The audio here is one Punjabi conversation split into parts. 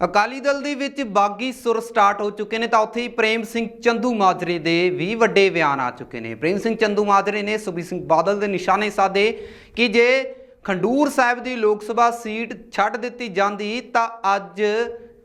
ਅਕਾਲੀ ਦਲ ਦੇ ਵਿੱਚ ਬਾਗੀ ਸੁਰ ਸਟਾਰਟ ਹੋ ਚੁੱਕੇ ਨੇ, ਤਾਂ ਉੱਥੇ ਹੀ ਪ੍ਰੇਮ ਸਿੰਘ ਚੰਦੂ ਮਾਜਰੇ ਦੇ ਵੀ ਵੱਡੇ ਬਿਆਨ ਆ ਚੁੱਕੇ ਨੇ। ਪ੍ਰੇਮ ਸਿੰਘ ਚੰਦੂ ਮਾਜਰੇ ਨੇ ਸੁਖਬੀਰ ਸਿੰਘ ਬਾਦਲ ਦੇ ਨਿਸ਼ਾਨੇ ਸਾਧੇ ਕਿ ਜੇ ਖੰਡੂਰ ਸਾਹਿਬ ਦੀ ਲੋਕ ਸਭਾ ਸੀਟ ਛੱਡ ਦਿੱਤੀ ਜਾਂਦੀ, ਤਾਂ ਅੱਜ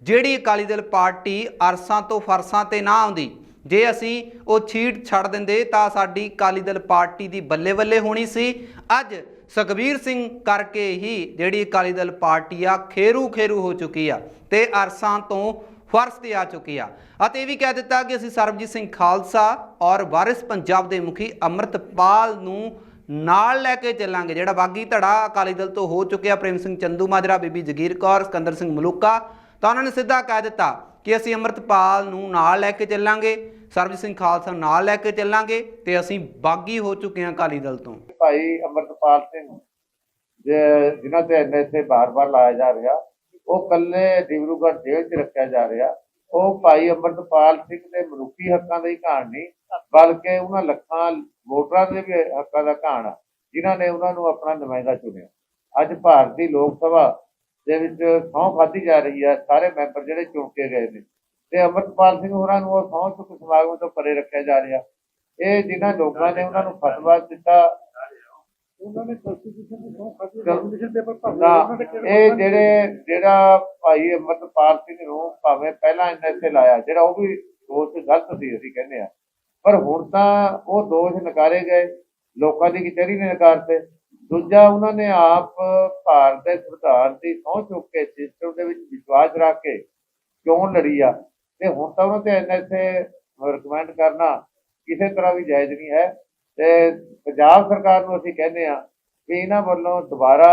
ਜਿਹੜੀ ਅਕਾਲੀ ਦਲ ਪਾਰਟੀ ਅਰਸਾਂ ਤੋਂ ਫਰਸਾਂ ਤੇ ਨਾ ਆਉਂਦੀ। ਜੇ ਅਸੀਂ ਉਹ ਛੀਟ ਛੱਡ ਦਿੰਦੇ, ਤਾਂ ਸਾਡੀ ਅਕਾਲੀ ਦਲ ਪਾਰਟੀ ਦੀ ਬੱਲੇ ਬੱਲੇ ਹੋਣੀ ਸੀ। ਅੱਜ ਸੁਖਬੀਰ ਸਿੰਘ ਕਰਕੇ ਹੀ ਜਿਹੜੀ ਅਕਾਲੀ ਦਲ ਪਾਰਟੀ ਆ, ਖੇਰੂ ਖੇਰੂ ਹੋ ਚੁੱਕੀ ਆ ਤੇ ਅਰਸਾਂ ਤੋਂ ਫਰਸ਼ ਤੇ ਆ ਚੁੱਕੀ ਆ। ਅਤੇ ਇਹ ਵੀ ਕਹਿ ਦਿੱਤਾ ਕਿ ਅਸੀਂ ਸਰਬਜੀਤ ਸਿੰਘ ਖਾਲਸਾ ਔਰ ਵਾਰਿਸ ਪੰਜਾਬ ਦੇ ਮੁਖੀ ਅੰਮ੍ਰਿਤਪਾਲ ਨੂੰ ਨਾਲ ਲੈ ਕੇ ਚੱਲਾਂਗੇ। ਜਿਹੜਾ ਬਾਗੀ ਧੜਾ ਅਕਾਲੀ ਦਲ ਤੋਂ ਹੋ ਚੁੱਕਿਆ, ਪ੍ਰੇਮ ਸਿੰਘ ਚੰਦੂ ਮਾਜਰਾ, ਬੀਬੀ ਜਗੀਰ ਕੌਰ, ਸਿਕੰਦਰ ਸਿੰਘ ਮਲੂਕਾ, ਤਾਂ ਉਹਨਾਂ ਨੇ ਸਿੱਧਾ ਕਹਿ ਦਿੱਤਾ ਕਿ ਅਸੀਂ ਅੰਮ੍ਰਿਤਪਾਲ ਨੂੰ ਨਾਲ ਲੈ ਕੇ ਚੱਲਾਂਗੇ। ਸਰਬਜੀਤ ਸਿੰਘ ਖਾਲਸਾ ਨਾਲ ਲੈ ਕੇ ਚੱਲਾਂਗੇ ਤੇ ਅਸੀਂ ਬਾਗੀ ਹੋ ਚੁੱਕੇ ਹਾਂ ਅਕਾਲੀ ਦਲ ਤੋਂ। ਭਾਈ ਅਮਰਤਪਾਲ ਸਿੰਘ ਜਿਨ੍ਹਾਂ ਤੇ ਐਨਐਸਏ ਬਾਰ-ਬਾਰ ਲਾਇਆ ਜਾ ਰਿਹਾ, ਉਹ ਕੱਲੇ ਡਿਬਰੂਗੜ੍ਹ ਜੇਲ੍ਹ 'ਚ ਰੱਖਿਆ ਜਾ ਰਿਹਾ। ਉਹ ਭਾਈ ਅਮਰਤਪਾਲ ਸਿੰਘ ਦੇ ਮਨੁੱਖੀ ਹੱਕਾਂ ਦਾ ਹੀ ਕਹਾਣ ਨਹੀਂ, ਬਲਕਿ ਉਹਨਾਂ ਲੱਖਾਂ ਵੋਟਰਾਂ ਦੇ ਵੀ ਹੱਕਾਂ ਦਾ ਘਾਣ ਆ ਜਿਨ੍ਹਾਂ ਨੇ ਉਹਨਾਂ ਨੂੰ ਆਪਣਾ ਨੁਮਾਇੰਦਾ ਚੁਣਿਆ। ਅੱਜ ਭਾਰਤੀ ਲੋਕ ਸਭਾ ਦੇ ਵਿੱਚ ਸੌਂ ਖਾਧੀ ਜਾ ਰਹੀ ਹੈ, ਸਾਰੇ ਮੈਂਬਰ ਜਿਹੜੇ ਚੁਣ ਕੇ ਗਏ ਨੇ। ਤੇ ਅਮਰਤਪਾਲ ਸਿੰਘ ਹੋਰਾਂ ਨੂੰ ਉਹ ਸਹੁੰ ਚੁੱਕ ਸਮਾਗਮ ਤੋਂ ਪਰੇ ਰੱਖਿਆ ਜਾ ਰਿਹਾ। ਇਹ ਜਿਨ੍ਹਾਂ ਲੋਕਾਂ ਨੇ ਉਹਨਾਂ ਨੂੰ ਫਤਵਾ ਦਿੱਤਾ। ਉਹਨਾਂ ਨੇ ਕਨਸਟੀਟਿਊਸ਼ਨ ਦੀ ਸੌਂ ਖਾਦੀ ਕਨਸਟੀਟਿਊਸ਼ਨ ਪੇਪਰ ਭਰਨਾ ਨਾ ਉਹਨਾਂ ਦੇ ਕਿਹੜੇ ਇਹ ਜਿਹੜੇ ਜਿਹੜਾ ਭਾਈ ਅਮਰਤਪਾਲ ਸਿੰਘ ਨੂੰ ਭਾਵੇਂ ਪਹਿਲਾਂ ਐਨਐਸਏ ਲਾਇਆ ਜਿਹੜਾ ਉਹ ਵੀ ਦੋਸ਼ ਗਲਤ ਸੀ ਅਸੀਂ ਕਹਿੰਦੇ ਆ ਪਰ ਹੁਣ ਤਾਂ ਉਹ ਦੋਸ਼ ਨਕਾਰੇ ਗਏ ਲੋਕਾਂ ਦੀ ਕਚਹਿਰੀ ਨੇ ਨਕਾਰਤੇ ਦੂਜਾ ਉਹਨਾਂ ਨੇ ਆਪ ਭਾਰਤ ਦੇ ਸੰਵਿਧਾਨ ਦੀ ਸਹੁੰ ਚੁੱਕ ਕੇ ਸਿਸਟਮ ਦੇ ਵਿੱਚ ਵਿਸ਼ਵਾਸ ਰੱਖ ਕੇ ਕਿਉਂ ਲੜੀ ਆ? ਤੇ ਹੁਣ ਤਾਂ ਉਹਨਾਂ ਤੇ ਐਨਐਸਏ ਰਿਕਮੈਂਡ ਕਰਨਾ ਕਿਸੇ ਤਰ੍ਹਾਂ ਵੀ ਜਾਇਜ਼ ਨਹੀਂ ਹੈ। ਤੇ ਪੰਜਾਬ ਸਰਕਾਰ ਨੂੰ ਅਸੀਂ ਕਹਿੰਦੇ ਆ ਵੀ ਇਹਨਾਂ ਵੱਲੋਂ ਦੁਬਾਰਾ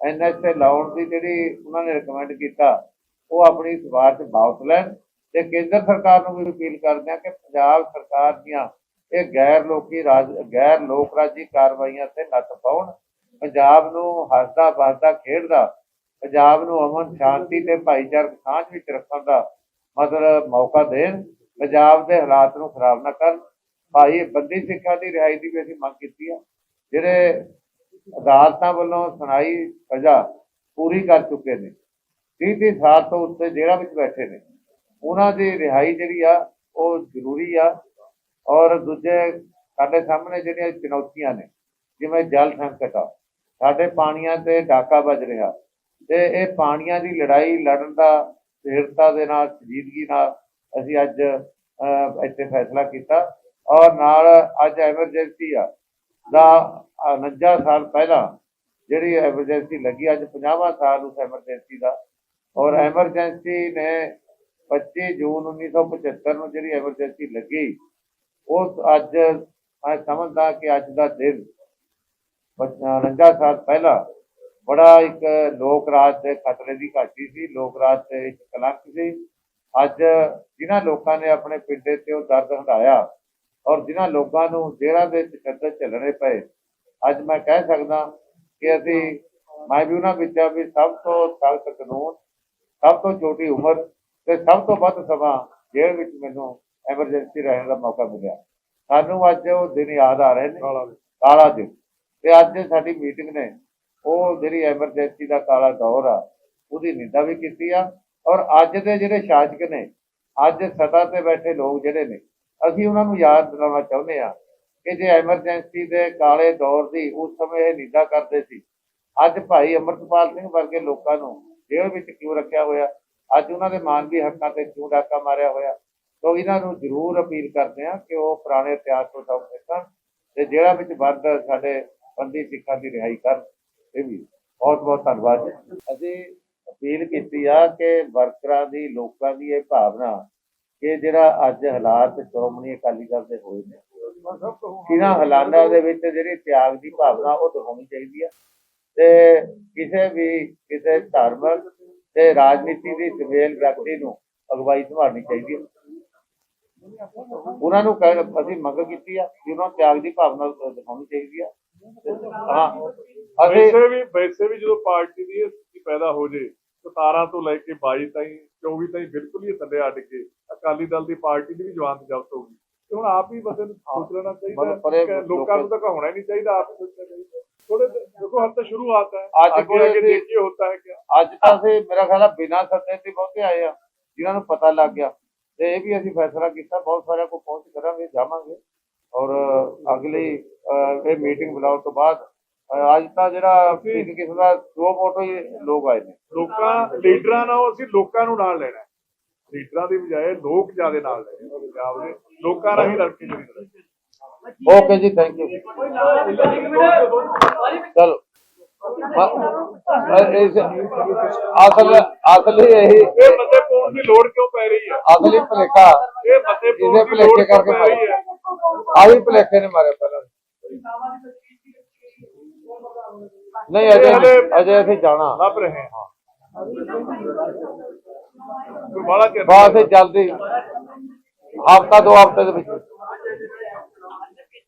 ਐਨਐਸਏ ਲਾਉਣ ਦੀ ਜਿਹੜੀ ਉਹਨਾਂ ਨੇ ਰეკਮੈਂਡ ਕੀਤਾ, ਉਹ ਆਪਣੀ ਸਿਫਾਰਸ਼ ਵਾਪਸ ਲੈਣ। ਤੇ ਕੇਂਦਰ ਸਰਕਾਰ ਨੂੰ ਵੀ ਅਪੀਲ ਕਰਦੇ ਆ ਕਿ ਪੰਜਾਬ ਸਰਕਾਰ ਦੀਆਂ ਇਹ ਗੈਰ ਲੋਕੀ ਰਾਜ, ਗੈਰ ਲੋਕ ਰਾਜੀ ਕਾਰਵਾਈਆਂ ਤੇ ਨੱਥ ਪਾਉਣ। ਪੰਜਾਬ ਨੂੰ ਹੱਸਦਾ ਵਸਦਾ ਖੇਡਦਾ, ਪੰਜਾਬ ਨੂੰ ਅਮਨ ਸ਼ਾਂਤੀ ਤੇ ਭਾਈਚਾਰਕ ਸਾਂਝ ਵਿੱਚ ਰੱਖਣ ਦਾ ਮਤਲਬ ਮੌਕਾ ਦੇਣ, ਪੰਜਾਬ ਦੇ ਹਾਲਾਤ ਨੂੰ ਖਰਾਬ ਨਾ ਕਰਨ। ਭਾਈ, ਬੰਦੀ ਸਿੱਖਾਂ ਦੀ ਰਿਹਾਈ ਦੀ ਵੀ ਅਸੀਂ ਮੰਗ ਕੀਤੀ ਆ। ਜਿਹੜੇ ਅਦਾਲਤਾਂ ਵੱਲੋਂ ਸੁਣਾਈ ਸਜ਼ਾ ਪੂਰੀ ਕਰ ਚੁੱਕੇ ਨੇ 30 30 ਸਾਲ ਤੋਂ ਉੱਤੇ ਜੇਲ੍ਹਾਂ ਵਿੱਚ ਬੈਠੇ ਨੇ, ਉਹਨਾਂ ਦੀ ਰਿਹਾਈ ਜਿਹੜੀ ਆ, ਉਹ ਜ਼ਰੂਰੀ ਆ। ਔਰ ਦੂਜੇ ਸਾਡੇ ਸਾਹਮਣੇ ਜਿਹੜੀਆਂ ਚੁਣੌਤੀਆਂ ਨੇ, ਜਿਵੇਂ ਜਲ ਸੰਕਟ ਆ, ਸਾਡੇ ਪਾਣੀਆਂ ਤੇ ਡਾਕਾ ਵੱਜ ਰਿਹਾ। ਤੇ ਇਹ ਪਾਣੀਆਂ ਦੀ ਲੜਾਈ ਲੜਨ ਦਾ ਸਥਿਰਤਾ ਦੇ ਨਾਲ ਸੰਜੀਦਗੀ ਨਾਲ ਅਸੀਂ ਅੱਜ ਇੱਥੇ ਫੈਸਲਾ ਕੀਤਾ। ਔਰ ਨਾਲ ਅੱਜ ਐਮਰਜੈਂਸੀ ਆ। ਦਾ 49 ਸਾਲ ਪਹਿਲਾਂ ਜਿਹੜੀ ਐਮਰਜੈਂਸੀ ਲੱਗੀ, ਅੱਜ 50ਵਾਂ ਸਾਲ ਉਸ ਐਮਰਜੈਂਸੀ ਦਾ। ਔਰ ਐਮਰਜੈਂਸੀ ਨੇ 25 ਜੂਨ 1975 ਨੂੰ ਜਿਹੜੀ ਐਮਰਜੈਂਸੀ ਲੱਗੀ, ਉਸ ਅੱਜ ਮੈਂ ਸਮਝਦਾ ਕਿ ਅੱਜ ਦਾ ਦਿਨ 49 ਸਾਲ ਪਹਿਲਾਂ ਬੜਾ ਇੱਕ ਲੋਕ ਰਾਜ ਦੇ ਖਤਰੇ ਦੀ ਘਾਟੀ ਸੀ ਲੋਕ ਰਾਜ ਤੇ ਇੱਕ ਕਲੰਕ ਸੀ। ਅੱਜ ਜਿਨ੍ਹਾਂ ਲੋਕਾਂ ਨੇ ਆਪਣੇ ਪਿੰਡੇ ਤੇ ਉਹ ਦਰਦ ਹੰਢਾਇਆ ਔਰ ਜਿਨ੍ਹਾਂ ਲੋਕਾਂ ਨੂੰ ਜੇਲ੍ਹਾਂ ਦੇ ਤਸ਼ੱਦਦ ਝੱਲਣੇ ਪਏ ਅੱਜ ਮੈਂ ਕਹਿ ਸਕਦਾ ਕਿ ਅਸੀਂ ਮੈਂ ਵੀ ਉਹਨਾਂ ਵਿੱਚ ਆ ਵੀ ਸਭ ਤੋਂ ਸਖਤ ਕਾਨੂੰਨ ਸਭ ਤੋਂ ਛੋਟੀ ਉਮਰ ਤੇ ਸਭ ਤੋਂ ਵੱਧ ਸਮਾਂ ਜੇਲ੍ਹ ਵਿੱਚ ਮੈਨੂੰ ਐਮਰਜੈਂਸੀ ਰਹਿਣ ਦਾ ਮੌਕਾ ਮਿਲਿਆ। ਸਾਨੂੰ ਅੱਜ ਉਹ ਦਿਨ ਯਾਦ ਆ ਰਹੇ ਨੇ। ਕਾਲਾ ਦਿਨ। ਤੇ ਅੱਜ ਸਾਡੀ ਮੀਟਿੰਗ ਨੇ ਉਹ ਜਿਹੜੀ ਐਮਰਜੈਂਸੀ ਦਾ ਕਾਲਾ ਦੌਰ ਆ, ਉਹਦੀ ਨਿੰਦਾ ਵੀ ਕੀਤੀ ਆ। ਔਰ ਅੱਜ ਦੇ ਜਿਹੜੇ ਸ਼ਾਸਕ ਨੇ, ਅੱਜ ਸਤਾ ਤੇ ਬੈਠੇ ਲੋਕ ਜਿਹੜੇ ਨੇ, ਅਸੀਂ ਉਹਨਾਂ ਨੂੰ ਯਾਦ ਦਿਲਾਉਣਾ ਚਾਹੁੰਦੇ ਆ ਕਿ ਜੇ ਐਮਰਜੈਂਸੀ ਦੇ ਕਾਲੇ ਦੌਰ ਦੀ ਉਸ ਸਮੇਂ ਇਹ ਨਿੰਦਾ ਕਰਦੇ ਸੀ, ਅੱਜ ਭਾਈ ਅਮਰਤਪਾਲ ਸਿੰਘ ਵਰਗੇ ਲੋਕਾਂ ਨੂੰ ਜੇਲ੍ਹ ਵਿੱਚ ਕਿਉਂ ਰੱਖਿਆ ਹੋਇਆ? ਅੱਜ ਉਹਨਾਂ ਦੇ ਮਾਨਵੀ ਹੱਕਾਂ ਤੇ ਕਿਉਂ ਡਾਕਾ ਮਾਰਿਆ ਹੋਇਆ? ਤੋਂ ਇਹਨਾਂ ਨੂੰ ਜ਼ਰੂਰ ਅਪੀਲ ਕਰਦੇ ਆ ਕਿ ਉਹ ਪੁਰਾਣੇ ਇਤਿਹਾਸ ਤੋਂ ਸਬਕ ਸਿੱਖਣ ਤੇ ਜਿਹੜਾ ਵਿੱਚ ਵੱਧ ਸਾਡੇ ਬੰਦੀ ਸਿੱਖਾਂ ਦੀ ਰਿਹਾਈ ਕਰਨ। ਇਹ ਵੀ ਬਹੁਤ ਬਹੁਤ ਧੰਨਵਾਦ ਜੀ। ਅਸੀਂ ਅਪੀਲ ਕੀਤੀ ਆ ਕਿ ਵਰਕਰਾਂ ਦੀ, ਲੋਕਾਂ ਦੀ ਇਹ ਭਾਵਨਾ ਕਿ ਜਿਹੜਾ ਅੱਜ ਹਾਲਾਤ ਸ਼੍ਰੋਮਣੀ ਅਕਾਲੀ ਦਲ ਦੇ ਹੋਏ ਨੇ, ਇਹਨਾਂ ਹਾਲਾਤਾਂ ਦੇ ਵਿੱਚ ਜਿਹੜੀ ਤਿਆਗ ਦੀ ਭਾਵਨਾ ਉਹ ਦਿਖਾਉਣੀ ਚਾਹੀਦੀ ਆ। ਤੇ ਕਿਸੇ ਵੀ, ਕਿਸੇ ਧਾਰਮਿਕ ਤੇ ਰਾਜਨੀਤੀ ਦੀ ਸੁਮੇਲ ਵਿਅਕਤੀ ਨੂੰ ਅਗਵਾਈ ਸੰਭਾਲਣੀ ਚਾਹੀਦੀ ਹੈ ਉਹਨਾਂ ਨੂੰ ਅਸੀਂ ਮੰਗ ਕੀਤੀ ਆ ਕਿ ਉਹਨਾਂ ਤਿਆਗ ਦੀ ਭਾਵਨਾ ਦਿਖਾਉਣੀ ਚਾਹੀਦੀ ਆ। ਹਾਂ। ਵੈਸੇ ਵੀ ਵੈਸੇ ਵੀ ਜਦੋਂ ਪਾਰਟੀ ਦੀ ਇਹ ਸਥਿਤੀ ਪੈਦਾ ਹੋ ਜੇ 17 ਤੋਂ ਲੈ ਕੇ 22 ਤਾਈਂ 24 ਤਾਈਂ ਬਿਲਕੁਲ ਹੀ ਥੱਲੇ ਅੱਡ ਕੇ ਅਕਾਲੀ ਦਲ ਦੀ ਪਾਰਟੀ ਦੀ ਵੀ ਜਵਾਨ ਜ਼ਬਤ ਹੋਊਗੀ ਤੇ ਹੁਣ ਆਪ ਹੀ ਬੰਦੇ ਨੂੰ ਸੋਚ ਲੈਣਾ ਚਾਹੀਦਾ ਕਿ ਲੋਕਾਂ ਨੂੰ ਤਾਂ ਕਹਾਉਣਾ ਹੀ ਨਹੀਂ ਚਾਹੀਦਾ ਆਪ ਹੀ ਸੋਚਣਾ ਚਾਹੀਦਾ। ਥੋੜੇ ਦੇਖੋ ਹਲ ਤਾਂ ਸ਼ੁਰੂਆਤ ਹੈ। ਅੱਜ ਅੱਗੇ ਕੋਈ ਅੱਗੇ ਵੀ- ਦੇਖੀਏ ਹੁੰਦਾ ਹੈ ਕਿ ਅੱਜ ਤਾਂ ਅਸੀਂ ਮੇਰਾ ਖਿਆਲ ਆ ਬਿਨਾਂ ਸੱਦੇ ਤੇ ਬਹੁਤੇ ਆਏ ਆ ਜਿਨ੍ਹਾਂ ਨੂੰ ਪਤਾ ਲੱਗ ਗਿਆ। ਤੇ ਇਹ ਵੀ ਅਸੀਂ ਫੈਸਲਾ ਕੀਤਾ ਬਹੁਤ ਸਾਰਿਆਂ ਕੋਲ ਪਹੁੰਚ ਕਰਾਂਗੇ ਜਾਵਾਂਗੇ। ਔਰ ਅਗਲੀ ਇਹ ਮੀਟਿੰਗ ਬੁਲਾਉਣ ਤੋਂ ਬਾਅਦ ਅੱਜ ਤਾਂ ਜਿਹੜਾ ਇੱਕ ਕਿਸਮ ਦਾ ਦੋ ਵੋਟੋ ਹੀ ਲੋਕ ਆਏ ਨੇ। ਲੋਕਾਂ ਲੀਡਰਾਂ ਨਾਲ ਅਸੀਂ ਲੋਕਾਂ ਨੂੰ ਨਾਲ ਲੈਣਾ। ਲੀਡਰਾਂ ਦੀ ਬਜਾਏ ਲੋਕ ਜ਼ਿਆਦਾ ਨਾਲ ਲੈਣੇ ਪੰਜਾਬ ਦੇ। ਲੋਕਾਂ ਨਾਲ ਹੀ ਲੜ ਕੇ ਜਿਹੜੀ। ਓਕੇ ਜੀ ਥੈਂਕ ਯੂ ਚਲੋ। ਅਸਲ ਅਸਲੀ ਇਹੀ ਇਹ ਮਤੇ ਪਾਉਣ ਦੀ ਲੋੜ ਕਿਉਂ ਪੈ ਰਹੀ ਹੈ? ਅਸਲੀ ਭਲੇਖਾ। ਇਹ ਮਤੇ ਇਹਦੇ ਦੀ ਲੋੜ ਕਰਕੇ ਪੈ ਰਹੀ ਹੈ? ਆਹੀ ਭਲੇਖੇ ਨੇ ਮਾਰੇ ਪਹਿਲਾਂ। ਨਹੀਂ ਅਜੇ ਅਜੇ ਅਸੀਂ ਜਾਣਾ। ਲੱਭ ਰਹੇ ਹਾਂ। ਕੋਈ ਬਾਲਾ ਚਿਰ ਬਸ ਇਹ ਜਲਦੀ ਹਫਤਾ ਦੋ ਹਫ਼ਤੇ ਦੇ ਵਿੱਚ।